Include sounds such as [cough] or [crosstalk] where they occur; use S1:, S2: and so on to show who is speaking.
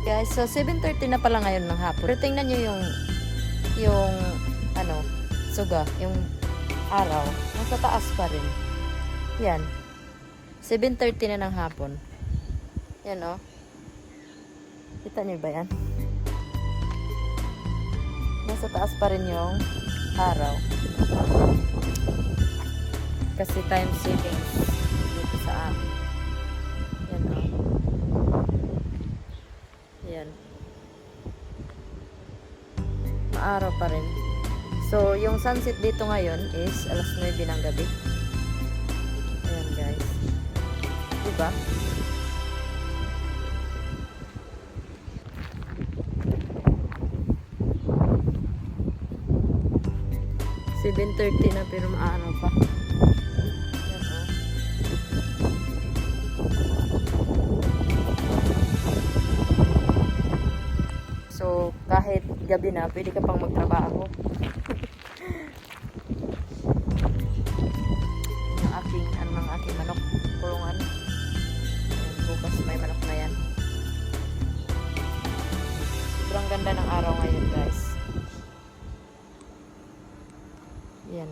S1: Guys, so 7.30 na pala ngayon ng hapon. Pero tingnan nyo yung, yung, ano, suga, yung araw. Nasa taas pa rin. Yan. 7.30 na ng hapon. Yan, oh. Kita nyo ba yan? Nasa taas pa rin yung araw. Kasi time saving dito sa amin. Yan. Maaraw pa rin. So, yung sunset dito ngayon is alas 9 ng gabi. Ayan, guys. Diba? Seven thirty na pero maaraw pa. Gabi na, pwede ka pang magtrabaho. [laughs] yung aking, ano ng aking manok, kulungan. Bukas may manok na yan. Sobrang ganda ng araw ngayon, guys. Yan.